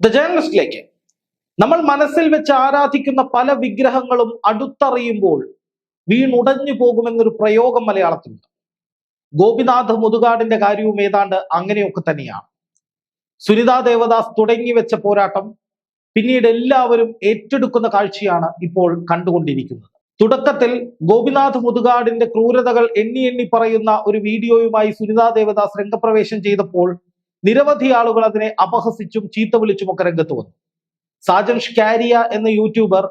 The ജേർണലിസ്റ്റിലേക്ക് നമ്മൾ മനസ്സിൽ വെച്ച് ആരാധിക്കുന്ന പല വിഗ്രഹങ്ങളും അടുത്തറിയുമ്പോൾ വീണുടഞ്ഞു പോകുമെന്നൊരു പ്രയോഗം മലയാളത്തിലുണ്ട്. ഗോപിനാഥ് മുതുകാടിന്റെ കാര്യവും ഏതാണ്ട് അങ്ങനെയൊക്കെ തന്നെയാണ്. സുനിതാ ദേവദാസ് തുടങ്ങി വെച്ച പോരാട്ടം പിന്നീട് എല്ലാവരും ഏറ്റെടുക്കുന്ന കാഴ്ചയാണ് ഇപ്പോൾ കണ്ടുകൊണ്ടിരിക്കുന്നത്. തുടക്കത്തിൽ ഗോപിനാഥ് മുതുകാടിന്റെ ക്രൂരതകൾ എണ്ണി എണ്ണി പറയുന്ന ഒരു വീഡിയോയുമായി സുനിതാ ദേവദാസ് രംഗപ്രവേശം ചെയ്തപ്പോൾ നിരവധി ആളുകൾ അതിനെ അപഹസിച്ചും ചീത്ത വിളിച്ചുമൊക്കെ രംഗത്ത് വന്നു. സാജൻ ഷ്കാരിയ എന്ന യൂട്യൂബർ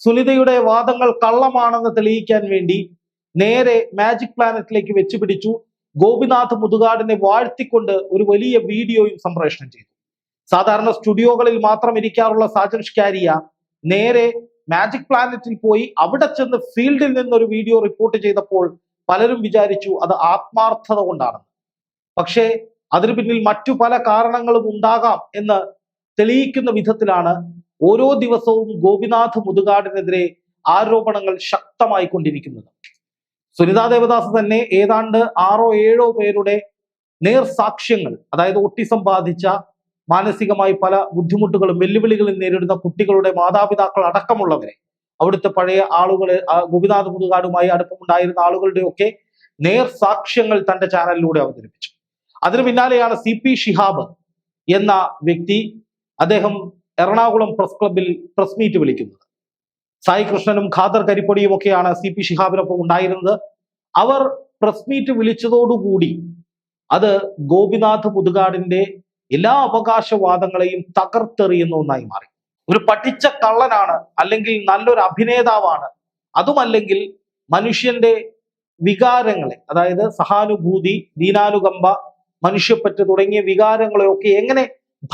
സുനിതയുടെ വാദങ്ങൾ കള്ളമാണെന്ന് തെളിയിക്കാൻ വേണ്ടി നേരെ മാജിക് പ്ലാനറ്റിലേക്ക് വെച്ചുപിടിച്ചു ഗോപിനാഥ് മുതുകാടിനെ വാഴ്ത്തിക്കൊണ്ട് ഒരു വലിയ വീഡിയോയും സംപ്രേഷണം ചെയ്തു. സാധാരണ സ്റ്റുഡിയോകളിൽ മാത്രം ഇരിക്കാറുള്ള സാജൻ ഷ്കാരിയ നേരെ മാജിക് പ്ലാനറ്റിൽ പോയി അവിടെ ചെന്ന് ഫീൽഡിൽ നിന്നൊരു വീഡിയോ റിപ്പോർട്ട് ചെയ്തപ്പോൾ പലരും വിചാരിച്ചു അത് ആത്മാർത്ഥത കൊണ്ടാണെന്ന്. പക്ഷേ അതിനു പിന്നിൽ മറ്റു പല കാരണങ്ങളും ഉണ്ടാകാം എന്ന് തെളിയിക്കുന്ന വിധത്തിലാണ് ഓരോ ദിവസവും ഗോപിനാഥ് മുതുകാടിനെതിരെ ആരോപണങ്ങൾ ശക്തമായി കൊണ്ടിരിക്കുന്നത്. സുനിതാ ദേവദാസ് തന്നെ ഏതാണ്ട് ആറോ ഏഴോ പേരുടെ നേർ സാക്ഷ്യങ്ങൾ അതായത് ഓട്ടിസം ബാധിച്ച മാനസികമായി പല ബുദ്ധിമുട്ടുകളും വെല്ലുവിളികളും നേരിടുന്ന കുട്ടികളുടെ മാതാപിതാക്കൾ അടക്കമുള്ളവരെ അവിടുത്തെ പഴയ ആളുകളെ ഗോപിനാഥ് മുതുകാടുമായി അടുപ്പമുണ്ടായിരുന്ന ആളുകളുടെയൊക്കെ നേർ സാക്ഷ്യങ്ങൾ തന്റെ ചാനലിലൂടെ അവതരിപ്പിച്ചു. അതിനു പിന്നാലെയാണ് സി പി ഷിഹാബ് എന്ന വ്യക്തി അദ്ദേഹം എറണാകുളം പ്രസ് ക്ലബിൽ പ്രസ് മീറ്റ് വിളിക്കുന്നത്. സായി കൃഷ്ണനും ഖാദർ കരിപ്പൊടിയും ഒക്കെയാണ് സി പി ഷിഹാബിനൊപ്പം ഉണ്ടായിരുന്നത്. അവർ പ്രസ് മീറ്റ് വിളിച്ചതോടുകൂടി അത് ഗോപിനാഥ് മുതുകാടിന്റെ എല്ലാ അവകാശവാദങ്ങളെയും തകർത്തെറിയുന്ന ഒന്നായി മാറി. ഒരു പഠിച്ച കള്ളനാണ് അല്ലെങ്കിൽ നല്ലൊരു അഭിനേതാവാണ് അതുമല്ലെങ്കിൽ മനുഷ്യന്റെ വികാരങ്ങളെ അതായത് സഹാനുഭൂതി ദീനാനുകമ്പ മനുഷ്യപ്പറ്റ് തുടങ്ങിയ വികാരങ്ങളെയൊക്കെ എങ്ങനെ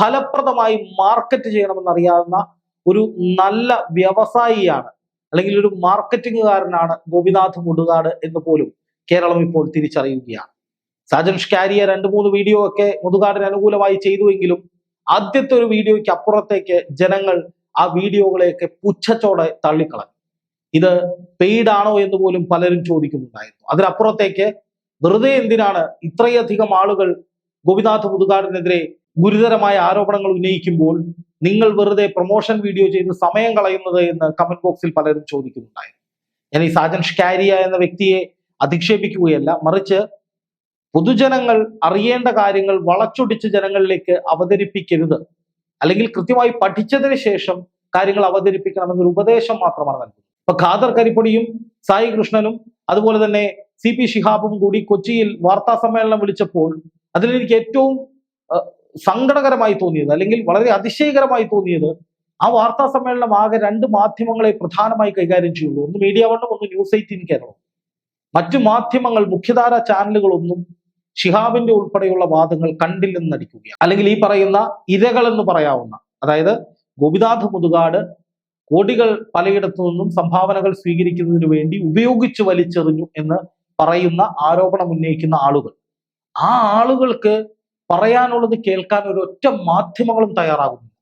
ഫലപ്രദമായി മാർക്കറ്റ് ചെയ്യണമെന്ന് അറിയാവുന്ന ഒരു നല്ല വ്യവസായിയാണ്. അല്ലെങ്കിൽ ഒരു മാർക്കറ്റിംഗുകാരനാണ് ഗോപിനാഥ് മുടുകാട് എന്ന് പോലും കേരളം ഇപ്പോൾ തിരിച്ചറിയുകയാണ്. സാജൻ ഷ്കാരിയ രണ്ട് മൂന്ന് വീഡിയോ ഒക്കെ മുതുകാടിന് അനുകൂലമായി ചെയ്തുവെങ്കിലും ആദ്യത്തെ ഒരു വീഡിയോയ്ക്ക് അപ്പുറത്തേക്ക് ജനങ്ങൾ ആ വീഡിയോകളെയൊക്കെ പുച്ഛത്തോടെ തള്ളിക്കളഞ്ഞു. ഇത് പെയ്ഡ് ആണോ എന്ന് പോലും പലരും ചോദിക്കുന്നുണ്ടായിരുന്നു. അതിനപ്പുറത്തേക്ക് വെറുതെ എന്തിനാണ് ഇത്രയധികം ആളുകൾ ഗോപിനാഥ് പുതുകാടിനെതിരെ ഗുരുതരമായ ആരോപണങ്ങൾ ഉന്നയിക്കുമ്പോൾ നിങ്ങൾ വെറുതെ പ്രൊമോഷൻ വീഡിയോ ചെയ്ത് സമയം കളയുന്നത് എന്ന് കമന്റ് ബോക്സിൽ പലരും ചോദിക്കുന്നുണ്ടായിരുന്നു. ഞാൻ ഈ സാജൻ ഷ്കാരിയ എന്ന വ്യക്തിയെ അധിക്ഷേപിക്കുകയല്ല മറിച്ച് പൊതുജനങ്ങൾ അറിയേണ്ട കാര്യങ്ങൾ വളച്ചൊടിച്ച് ജനങ്ങളിലേക്ക് അവതരിപ്പിക്കരുത്. അല്ലെങ്കിൽ കൃത്യമായി പഠിച്ചതിന് ശേഷം കാര്യങ്ങൾ അവതരിപ്പിക്കണമെന്നൊരു ഉപദേശം മാത്രമാണ് നൽകുന്നത്. ഇപ്പൊ ഖാദർ കരിപ്പൊടിയും സായി കൃഷ്ണനും അതുപോലെ തന്നെ സി പി ഷിഹാബും കൂടി കൊച്ചിയിൽ വാർത്താ സമ്മേളനം വിളിച്ചപ്പോൾ അതിലെനിക്ക് ഏറ്റവും സങ്കടകരമായി തോന്നിയത് അല്ലെങ്കിൽ വളരെ അതിശയകരമായി തോന്നിയത് ആ വാർത്താ സമ്മേളനം ആകെ രണ്ട് മാധ്യമങ്ങളെ പ്രധാനമായി കൈകാര്യം ചെയ്യുള്ളൂ. ഒന്ന് മീഡിയ വണ്ണും ഒന്ന് ന്യൂസ് എയ്റ്റീൻ കേരളം. മറ്റു മാധ്യമങ്ങൾ മുഖ്യധാര ചാനലുകളൊന്നും ഷിഹാബിന്റെ ഉൾപ്പെടെയുള്ള വാദങ്ങൾ കണ്ടില്ലെന്ന് നടിക്കുകയാണ്. അല്ലെങ്കിൽ ഈ പറയുന്ന ഇരകൾ എന്ന് പറയാവുന്ന അതായത് ഗോപിനാഥ് മുതുകാട് കോടികൾ പലയിടത്തു നിന്നും സംഭാവനകൾ സ്വീകരിക്കുന്നതിന് വേണ്ടി ഉപയോഗിച്ചു വലിച്ചെറിഞ്ഞു എന്ന് പറയുന്ന ആരോപണം ഉന്നയിക്കുന്ന ആളുകൾ. ആ ആളുകൾക്ക് പറയാനുള്ളത് കേൾക്കാൻ ഒരു ഒറ്റ മാധ്യമങ്ങളും തയ്യാറാകുന്നില്ല.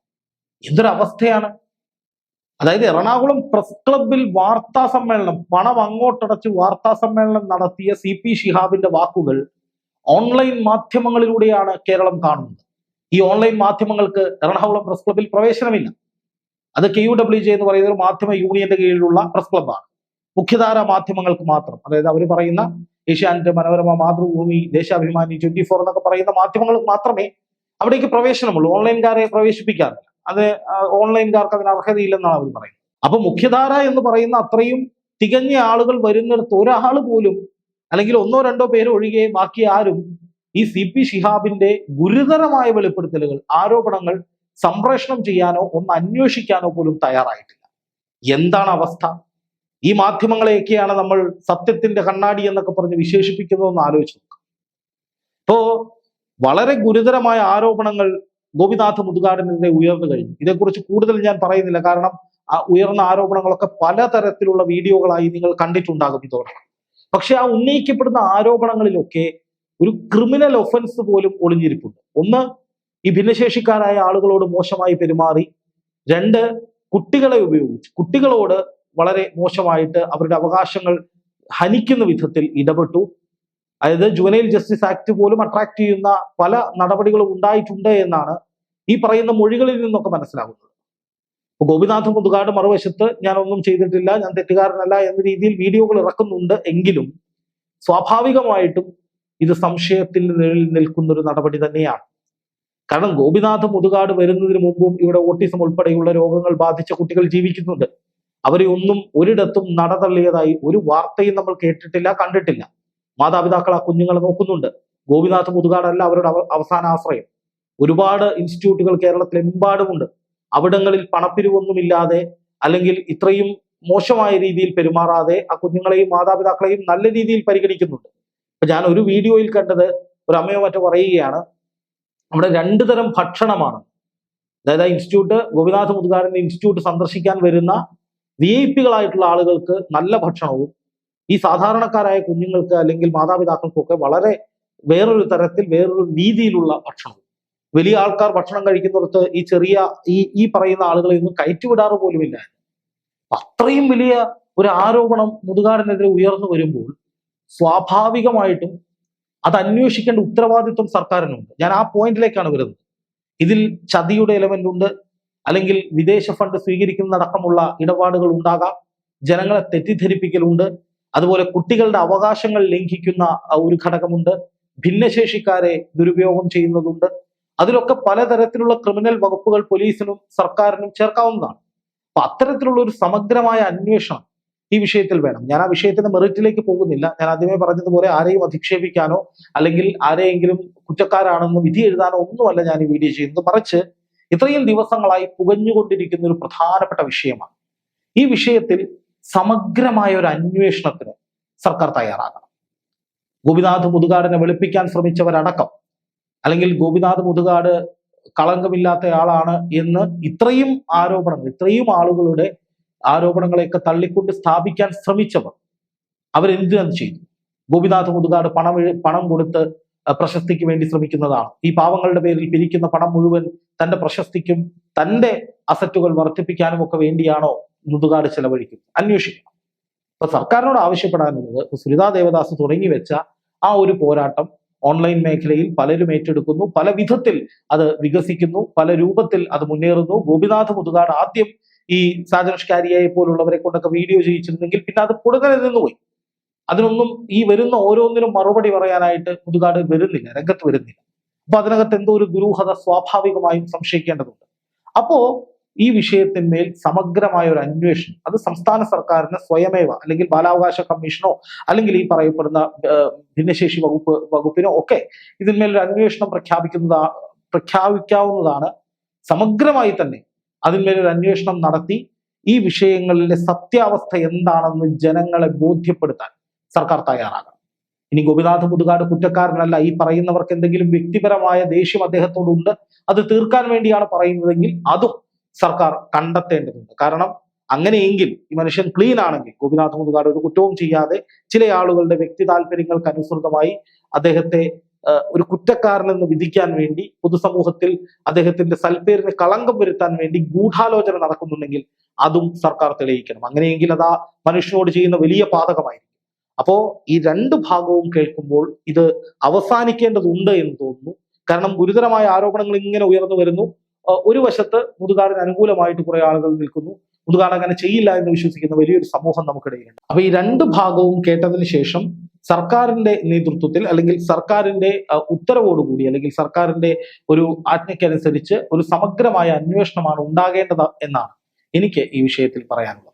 എന്തൊരവസ്ഥയാണ്? അതായത് എറണാകുളം പ്രസ് ക്ലബിൽ വാർത്താ സമ്മേളനം പണം അങ്ങോട്ടടച്ച് വാർത്താ സമ്മേളനം നടത്തിയ സി പി ഷിഹാബിന്റെ വാക്കുകൾ ഓൺലൈൻ മാധ്യമങ്ങളിലൂടെയാണ് കേരളം കാണുന്നത്. ഈ ഓൺലൈൻ മാധ്യമങ്ങൾക്ക് എറണാകുളം പ്രസ് ക്ലബിൽ പ്രവേശനമില്ല. അത് കെ യു ഡബ്ല്യു ജെ എന്ന് പറയുന്ന ഒരു മാധ്യമ യൂണിയന്റെ കീഴിലുള്ള പ്രസ് ക്ലബ്ബാണ്. മുഖ്യധാര മാധ്യമങ്ങൾക്ക് മാത്രം. അതായത് അവർ പറയുന്ന ഏഷ്യാനെറ്റ് മനോരമ മാതൃഭൂമി ദേശാഭിമാനി ട്വന്റി ഫോർ എന്നൊക്കെ പറയുന്ന മാധ്യമങ്ങൾക്ക് മാത്രമേ അവിടേക്ക് പ്രവേശനമുള്ളൂ. ഓൺലൈൻകാരെ പ്രവേശിപ്പിക്കാറില്ല. അത് ഓൺലൈൻകാർക്ക് അതിന് അർഹതയില്ലെന്നാണ് അവർ പറയുന്നത്. അപ്പൊ മുഖ്യധാര എന്ന് പറയുന്ന അത്രയും തികഞ്ഞ ആളുകൾ വരുന്നിടത്ത് ഒരാൾ പോലും അല്ലെങ്കിൽ ഒന്നോ രണ്ടോ പേര് ഒഴികെ ബാക്കി ആരും ഈ സി പി ഷിഹാബിന്റെ ഗുരുതരമായ വെളിപ്പെടുത്തലുകൾ ആരോപണങ്ങൾ സംപ്രേഷണം ചെയ്യാനോ ഒന്ന് അന്വേഷിക്കാനോ പോലും തയ്യാറായിട്ടില്ല. എന്താണ് അവസ്ഥ? ഈ മാധ്യമങ്ങളെയൊക്കെയാണ് നമ്മൾ സത്യത്തിന്റെ കണ്ണാടി എന്നൊക്കെ പറഞ്ഞ് വിശേഷിപ്പിക്കുന്നതെന്ന് ആലോചിച്ച് നോക്കാം. ഇപ്പോ വളരെ ഗുരുതരമായ ആരോപണങ്ങൾ ഗോപിനാഥ് മുതുകാടിനെതിരെ ഉയർന്നു കഴിഞ്ഞു. ഇതേക്കുറിച്ച് കൂടുതൽ ഞാൻ പറയുന്നില്ല. കാരണം ആ ഉയർന്ന ആരോപണങ്ങളൊക്കെ പലതരത്തിലുള്ള വീഡിയോകളായി നിങ്ങൾ കണ്ടിട്ടുണ്ടാകും ഇതോടെ. പക്ഷെ ആ ഉന്നയിക്കപ്പെടുന്ന ആരോപണങ്ങളിലൊക്കെ ഒരു ക്രിമിനൽ ഒഫൻസ് പോലും ഒളിഞ്ഞിരിപ്പുണ്ട്. ഒന്ന് ഈ ഭിന്നശേഷിക്കാരായ ആളുകളോട് മോശമായി പെരുമാറി. രണ്ട് കുട്ടികളെ ഉപയോഗിച്ച്. കുട്ടികളോട് വളരെ മോശമായിട്ട് അവരുടെ അവകാശങ്ങൾ ഹനിക്കുന്ന വിധത്തിൽ ഇടപെട്ടു. അതായത് ജുവനൈൽ ജസ്റ്റിസ് ആക്ട് പോലും അട്രാക്ട് ചെയ്യുന്ന പല നടപടികളും ഉണ്ടായിട്ടുണ്ട് എന്നാണ് ഈ പറയുന്ന മൊഴികളിൽ നിന്നൊക്കെ മനസ്സിലാകുന്നത്. ഇപ്പൊ ഗോപിനാഥ് മുതുകാട് മറുവശത്ത് ഒന്നും ചെയ്തിട്ടില്ല ഞാൻ തെറ്റുകാരനല്ല എന്ന രീതിയിൽ വീഡിയോകൾ ഇറക്കുന്നുണ്ട് എങ്കിലും സ്വാഭാവികമായിട്ടും ഇത് സംശയത്തിൽ നിഴലിൽ നിൽക്കുന്ന ഒരു നടപടി തന്നെയാണ്. കാരണം ഗോപിനാഥ് മുതുകാട് വരുന്നതിന് മുമ്പും ഇവിടെ ഓട്ടിസം ഉൾപ്പെടെയുള്ള രോഗങ്ങൾ ബാധിച്ച കുട്ടികൾ ജീവിക്കുന്നുണ്ട്. അവരെ ഒന്നും ഒരിടത്തും നടതള്ളിയതായി ഒരു വാർത്തയും നമ്മൾ കേട്ടിട്ടില്ല കണ്ടിട്ടില്ല. മാതാപിതാക്കൾ ആ കുഞ്ഞുങ്ങളെ നോക്കുന്നുണ്ട്. ഗോപിനാഥ് മുതുകാടല്ല അവരുടെ അവസാന ആശ്രയം. ഒരുപാട് ഇൻസ്റ്റിറ്റ്യൂട്ടുകൾ കേരളത്തിൽ കേരളത്തിലെമ്പാടുമുണ്ട്. അവിടങ്ങളിൽ പണപ്പിരിവൊന്നുമില്ലാതെ അല്ലെങ്കിൽ ഇത്രയും മോശമായ രീതിയിൽ പെരുമാറാതെ ആ കുഞ്ഞുങ്ങളെയും മാതാപിതാക്കളെയും നല്ല രീതിയിൽ പരിഗണിക്കുന്നുണ്ട്. അപ്പൊ ഞാൻ ഒരു വീഡിയോയിൽ കണ്ടത് ഒരു അമ്മയോ മറ്റോ പറയുകയാണ് നമ്മുടെ രണ്ടു തരം ഭക്ഷണമാണ്. അതായത് ആ ഇൻസ്റ്റിറ്റ്യൂട്ട് ഗോപിനാഥ് മുതുകാടിന്റെ ഇൻസ്റ്റിറ്റ്യൂട്ട് സന്ദർശിക്കാൻ വരുന്ന വി ഐ പികളായിട്ടുള്ള ആളുകൾക്ക് നല്ല ഭക്ഷണവും ഈ സാധാരണക്കാരായ കുഞ്ഞുങ്ങൾക്ക് അല്ലെങ്കിൽ മാതാപിതാക്കൾക്കൊക്കെ വളരെ വേറൊരു തരത്തിൽ വേറൊരു രീതിയിലുള്ള ഭക്ഷണവും. വലിയ ആൾക്കാർ ഭക്ഷണം കഴിക്കുന്നിടത്ത് ഈ ചെറിയ ഈ ഈ പറയുന്ന ആളുകളെ ഒന്നും കയറ്റിവിടാറ് പോലുമില്ല. അത്രയും വലിയ ഒരു ആരോപണം മുതുകാടിനെതിരെ ഉയർന്നു വരുമ്പോൾ സ്വാഭാവികമായിട്ടും അത് അന്വേഷിക്കേണ്ട ഉത്തരവാദിത്വം സർക്കാരിനുണ്ട്. ഞാൻ ആ പോയിന്റിലേക്കാണ് വരുന്നത്. ഇതിൽ ചതിയുടെ എലമെന്റ് ഉണ്ട് അല്ലെങ്കിൽ വിദേശ ഫണ്ട് സ്വീകരിക്കുന്നതടക്കമുള്ള ഇടപാടുകൾ ഉണ്ടാകാം. ജനങ്ങളെ തെറ്റിദ്ധരിപ്പിക്കലുണ്ട്. അതുപോലെ കുട്ടികളുടെ അവകാശങ്ങൾ ലംഘിക്കുന്ന ഒരു ഘടകമുണ്ട്. ഭിന്നശേഷിക്കാരെ ദുരുപയോഗം ചെയ്യുന്നതുണ്ട്. അതിലൊക്കെ പലതരത്തിലുള്ള ക്രിമിനൽ വകുപ്പുകൾ പോലീസിനും സർക്കാരിനും ചേർക്കാവുന്നതാണ്. അപ്പൊ അത്തരത്തിലുള്ള ഒരു സമഗ്രമായ അന്വേഷണം ഈ വിഷയത്തിൽ വേണം. ഞാൻ ആ വിഷയത്തിന്റെ മെറിറ്റിലേക്ക് പോകുന്നില്ല. ഞാൻ ആദ്യമേ പറഞ്ഞതുപോലെ ആരെയും അധിക്ഷേപിക്കാനോ അല്ലെങ്കിൽ ആരെയെങ്കിലും കുറ്റക്കാരാണെന്ന് വിധി എഴുതാനോ ഒന്നുമല്ല ഞാൻ ഈ വീഡിയോ ചെയ്യുന്നത്. മറിച്ച് ഇത്രയും ദിവസങ്ങളായി പുകഞ്ഞുകൊണ്ടിരിക്കുന്ന ഒരു പ്രധാനപ്പെട്ട വിഷയമാണ്. ഈ വിഷയത്തിൽ സമഗ്രമായ ഒരു അന്വേഷണത്തിന് സർക്കാർ തയ്യാറാകണം. ഗോപിനാഥ് മുതുകാടിനെ വെളുപ്പിക്കാൻ ശ്രമിച്ചവരടക്കം അല്ലെങ്കിൽ ഗോപിനാഥ് മുതുകാട് കളങ്കമില്ലാത്തയാളാണ് എന്ന് ഇത്രയും ആരോപണങ്ങൾ ഇത്രയും ആളുകളുടെ ആരോപണങ്ങളെയൊക്കെ തള്ളിക്കൊണ്ട് സ്ഥാപിക്കാൻ ശ്രമിച്ചവർ അവരെന്തിനത് ചെയ്തു? ഗോപിനാഥ് മുതുകാട് പണം പണം കൊടുത്ത് പ്രശസ്തിക്ക് വേണ്ടി ശ്രമിക്കുന്നതാണ്. ഈ പാവങ്ങളുടെ പേരിൽ പിരിക്കുന്ന പണം മുഴുവൻ തന്റെ പ്രശസ്തിക്കും തന്റെ അസറ്റുകൾ വർദ്ധിപ്പിക്കാനും ഒക്കെ വേണ്ടിയാണോ മുതുകാട് ചെലവഴിക്കുന്നത്? അന്വേഷിക്കണം. അപ്പൊ സർക്കാരിനോട് ആവശ്യപ്പെടാനുള്ളത് സുരിതാ ദേവദാസ് തുടങ്ങി വെച്ച ആ ഒരു പോരാട്ടം ഓൺലൈൻ മേഖലയിൽ പലരും ഏറ്റെടുക്കുന്നു. പല വിധത്തിൽ അത് വികസിക്കുന്നു. പല രൂപത്തിൽ അത് മുന്നേറുന്നു. ഗോപിനാഥ് മുതുകാട് ആദ്യം ഈ സാജനഷ്കാരിയെ പോലുള്ളവരെ കൊണ്ടൊക്കെ വീഡിയോ ചെയ്യിച്ചിരുന്നെങ്കിൽ പിന്നെ അത് പൊടുന്നനെ നിന്നുപോയി അതിനൊന്നും ഈ വരുന്ന ഓരോന്നിനും മറുപടി പറയാനായിട്ട് മുതുകാട് വരുന്നില്ല രംഗത്ത് വരുന്നില്ല. അപ്പൊ അതിനകത്ത് എന്തോ ഒരു ദുരൂഹത സ്വാഭാവികമായും സംശയിക്കേണ്ടതുണ്ട്. അപ്പോ ഈ വിഷയത്തിന്മേൽ സമഗ്രമായ ഒരു അന്വേഷണം അത് സംസ്ഥാന സർക്കാരിന് സ്വയമേവ അല്ലെങ്കിൽ ബാലാവകാശ കമ്മീഷനോ അല്ലെങ്കിൽ ഈ പറയപ്പെടുന്ന ഭിന്നശേഷി വകുപ്പ് വകുപ്പിനോ ഒക്കെ ഇതിന്മേൽ ഒരു അന്വേഷണം പ്രഖ്യാപിക്കുന്നതാ പ്രഖ്യാപിക്കാവുന്നതാണ്. സമഗ്രമായി തന്നെ അതിന്മേൽ ഒരു അന്വേഷണം നടത്തി ഈ വിഷയങ്ങളിലെ സത്യാവസ്ഥ എന്താണെന്ന് ജനങ്ങളെ ബോധ്യപ്പെടുത്താൻ സർക്കാർ തയ്യാറാകണം. ഇനി ഗോപിനാഥ് മുതുകാട് കുറ്റക്കാരനല്ല ഈ പറയുന്നവർക്ക് എന്തെങ്കിലും വ്യക്തിപരമായ ദേഷ്യം അദ്ദേഹത്തോടുണ്ട് അത് തീർക്കാൻ വേണ്ടിയാണ് പറയുന്നതെങ്കിൽ അതും സർക്കാർ കണ്ടെത്തേണ്ടതുണ്ട്. കാരണം അങ്ങനെയെങ്കിൽ ഈ മനുഷ്യൻ ക്ലീൻ ആണെങ്കിൽ ഗോപിനാഥ് മുതുകാട് ഒരു കുറ്റവും ചെയ്യാതെ ചില ആളുകളുടെ വ്യക്തി താല്പര്യങ്ങൾക്ക് അനുസൃതമായി അദ്ദേഹത്തെ ഒരു കുറ്റക്കാരനെന്ന് വിധിക്കാൻ വേണ്ടി പൊതുസമൂഹത്തിൽ അദ്ദേഹത്തിന്റെ സൽപ്പേരിന് കളങ്കം വരുത്താൻ വേണ്ടി ഗൂഢാലോചന നടക്കുന്നുണ്ടെങ്കിൽ അതും സർക്കാർ തെളിയിക്കണം. അങ്ങനെയെങ്കിൽ അതാ മനുഷ്യനോട് ചെയ്യുന്ന വലിയ പാതകമായിരിക്കും. അപ്പോ ഈ രണ്ട് ഭാഗവും കേൾക്കുമ്പോൾ ഇത് അവസാനിക്കേണ്ടതുണ്ട് എന്ന് തോന്നുന്നു. കാരണം ഗുരുതരമായ ആരോപണങ്ങൾ ഇങ്ങനെ ഉയർന്നു വരുന്നു. ഒരു വശത്ത് മുതുകാടിന് അനുകൂലമായിട്ട് കുറെ ആളുകൾ നിൽക്കുന്നു. മുതുകാട് അങ്ങനെ ചെയ്യില്ല എന്ന് വിശ്വസിക്കുന്ന വലിയൊരു സമൂഹം നമുക്കിടയിലുണ്ട്. അപ്പൊ ഈ രണ്ട് ഭാഗവും കേട്ടതിന് ശേഷം സർക്കാരിന്റെ നേതൃത്വത്തിൽ അല്ലെങ്കിൽ സർക്കാരിന്റെ ഉത്തരവോടുകൂടി അല്ലെങ്കിൽ സർക്കാരിന്റെ ഒരു ആജ്ഞയ്ക്കനുസരിച്ച് ഒരു സമഗ്രമായ അന്വേഷണമാണ് ഉണ്ടാകേണ്ടത് എന്നാണ് എനിക്ക് ഈ വിഷയത്തിൽ പറയാനുള്ളത്.